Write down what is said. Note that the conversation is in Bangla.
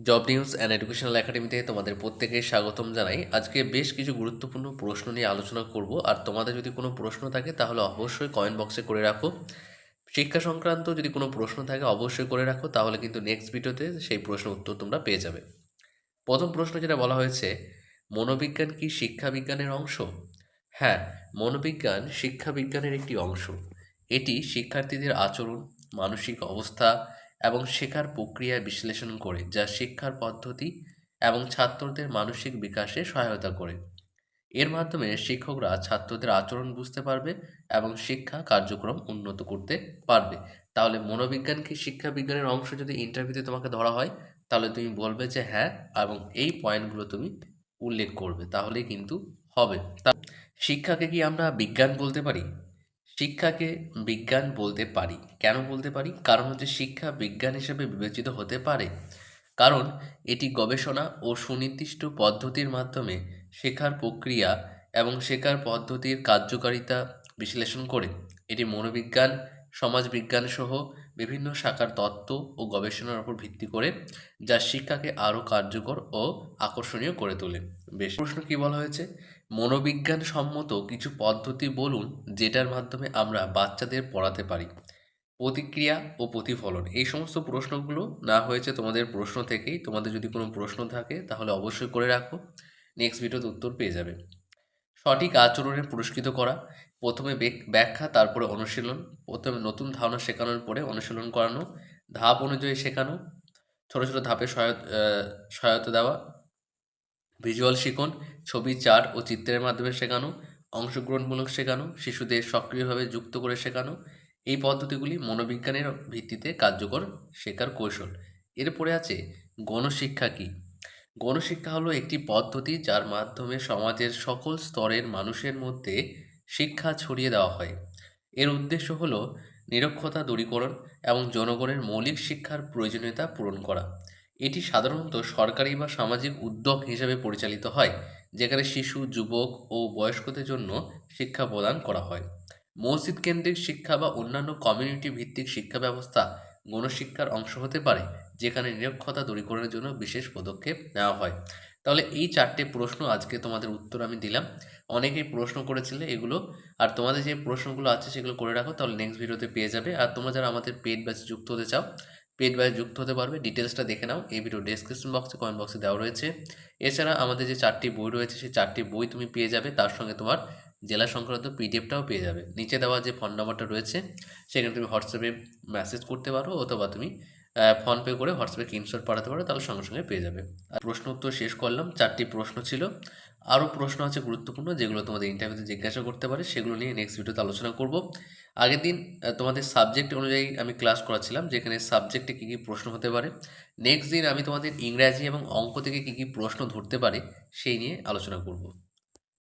জব নিউজ অ্যান্ড এডুকেশনাল একাডেমিতে তোমাদের প্রত্যেকে স্বাগতম জানাই। আজকে বেশ কিছু গুরুত্বপূর্ণ প্রশ্ন নিয়ে আলোচনা করব। আর তোমাদের যদি কোনো প্রশ্ন থাকে, তাহলে অবশ্যই কমেন্ট বক্সে করে রাখো। শিক্ষা সংক্রান্ত যদি কোনো প্রশ্ন থাকে, অবশ্যই করে রাখো। তাহলে কিন্তু নেক্সট ভিডিওতে সেই প্রশ্নের উত্তর তোমরা পেয়ে যাবে। প্রথম প্রশ্ন যেটা বলা হয়েছে, মনোবিজ্ঞান কি শিক্ষা বিজ্ঞানের অংশ? হ্যাঁ মনোবিজ্ঞান শিক্ষা বিজ্ঞানের একটি অংশ। এটি শিক্ষার্থীদের আচরণ, মানসিক অবস্থা এবং শেখার প্রক্রিয়া বিশ্লেষণ করে, যা শিক্ষার পদ্ধতি এবং ছাত্রদের মানসিক বিকাশে সহায়তা করে। এর মাধ্যমে শিক্ষকরা ছাত্রদের আচরণ বুঝতে পারবে এবং শিক্ষা কার্যক্রম উন্নত করতে পারবে। তাহলে মনোবিজ্ঞান কি শিক্ষা বিজ্ঞানের অংশ যদি ইন্টারভিউতে তোমাকে ধরা হয়, তাহলে তুমি বলবে যে হ্যাঁ এবং এই পয়েন্টগুলো তুমি উল্লেখ করবে, তাহলেই কিন্তু হবে। তা, শিক্ষাকে কি আমরা বিজ্ঞান বলতে পারি? শিক্ষাকে বিজ্ঞান বলতে পারি। কেন বলতে পারি? কারণ হচ্ছে শিক্ষা বিজ্ঞান হিসেবে বিবেচিত হতে পারে। কারণ এটি গবেষণা ও সুনির্দিষ্ট পদ্ধতির মাধ্যমে শেখার প্রক্রিয়া এবং শেখার পদ্ধতির কার্যকারিতা বিশ্লেষণ করে। এটি মনোবিজ্ঞান, সমাজবিজ্ঞান সহ বিভিন্ন শাখার তত্ত্ব ও গবেষণার উপর ভিত্তি করে, যা শিক্ষাকে আরও কার্যকর ও আকর্ষণীয় করে তোলে। বেশ। প্রশ্ন কি বলা হয়েছে? মনোবিজ্ঞান সম্মত কিছু পদ্ধতি বলুন, যেটার মাধ্যমে আমরা বাচ্চাদের পড়াতে পারি। প্রতিক্রিয়া ও প্রতিফলন, এই সমস্ত প্রশ্নগুলো না হয়েছে তোমাদের প্রশ্ন থেকেই। তোমাদের যদি কোনো প্রশ্ন থাকে, তাহলে অবশ্যই করে রাখো। নেক্সট ভিডিওতে উত্তর পেয়ে যাবে। সঠিক আচরণে পুরস্কৃত করা, প্রথমে ব্যাখ্যা, তারপরে অনুশীলন, প্রথমে নতুন ধারণা শেখানোর পরে অনুশীলন করানো, ধাপ অনুযায়ী শেখানো, ছোট ছোট ধাপে সহায়তা দেওয়া ভিজুয়াল শিখন ছবি চার্ট ও চিত্রের মাধ্যমে শেখানো, অংশগ্রহণমূলক শেখানো, শিশুদের সক্রিয়ভাবে যুক্ত করে শেখানো, এই পদ্ধতিগুলি মনোবিজ্ঞানের ভিত্তিতে কার্যকর শেখার কৌশল। এরপরে আছে গণশিক্ষা কী? গণশিক্ষা হলো একটি পদ্ধতি যার মাধ্যমে সমাজের সকল স্তরের মানুষের মধ্যে শিক্ষা ছড়িয়ে দেওয়া হয়। এর উদ্দেশ্য হলো নিরক্ষতা দূরীকরণ এবং জনগণের মৌলিক শিক্ষার প্রয়োজনীয়তা পূরণ করা। এটি সাধারণত সরকারি বা সামাজিক উদ্যোগ হিসেবে পরিচালিত হয়, যেখানে শিশু, যুবক ও বয়স্কদের জন্য শিক্ষা প্রদান করা হয়। মসজিদ কেন্দ্রিক শিক্ষা বা অন্যান্য কমিউনিটি ভিত্তিক শিক্ষা ব্যবস্থা গণশিক্ষার অংশ হতে পারে, যেখানে নিরক্ষতা দূরীকরণের জন্য বিশেষ পদক্ষেপ নেওয়া হয়। তাহলে এই চারটে প্রশ্ন আজকে তোমাদের উত্তর আমি দিলাম। অনেকেই প্রশ্ন করেছিলে এগুলো, আর তোমাদের যে প্রশ্নগুলো আছে সেগুলো করে রাখো, তাহলে নেক্সট ভিডিওতে পেয়ে যাবে। আর তোমরা যারা আমাদের পেড ব্যাচে যুক্ত হতে চাও পেড ব্যাচে যুক্ত হতে পারবে। ডিটেলসটা দেখে নাও। এই ভিডিও ডেসক্রিপশন বক্সে কমেন্ট বক্সে দেওয়া রয়েছে। এছাড়া আমাদের যে চারটি বই রয়েছে, সেই চারটি বই তুমি পেয়ে যাবে। তার সঙ্গে তোমার জেলা সংক্রান্ত পিডিএফটাও পেয়ে যাবে। নিচে দেওয়া যে ফোন নাম্বারটা রয়েছে, সেখানে তুমি হোয়াটসঅ্যাপে মেসেজ করতে পারো অথবা তুমি ফোনপে করে হোয়াটসঅ্যাপে স্ক্রিনশট পাঠাতে পারো, তাহলে সঙ্গে সঙ্গে পেয়ে যাবে। আর প্রশ্ন উত্তর শেষ করলাম। চারটি প্রশ্ন ছিল। আরও প্রশ্ন আছে গুরুত্বপূর্ণ যেগুলো তোমাদের ইন্টারভিউতে জিজ্ঞাসা করতে পারে, সেগুলো নিয়ে নেক্সট ভিডিওতে আলোচনা করব। আগের দিন তোমাদের সাবজেক্ট অনুযায়ী আমি ক্লাস করাচ্ছিলাম, যেখানে সাবজেক্টে কী কী প্রশ্ন হতে পারে। নেক্সট দিন আমি তোমাদের ইংরাজি এবং অঙ্ক থেকে কী কী প্রশ্ন ধরতে পারে, সেই নিয়ে আলোচনা করব।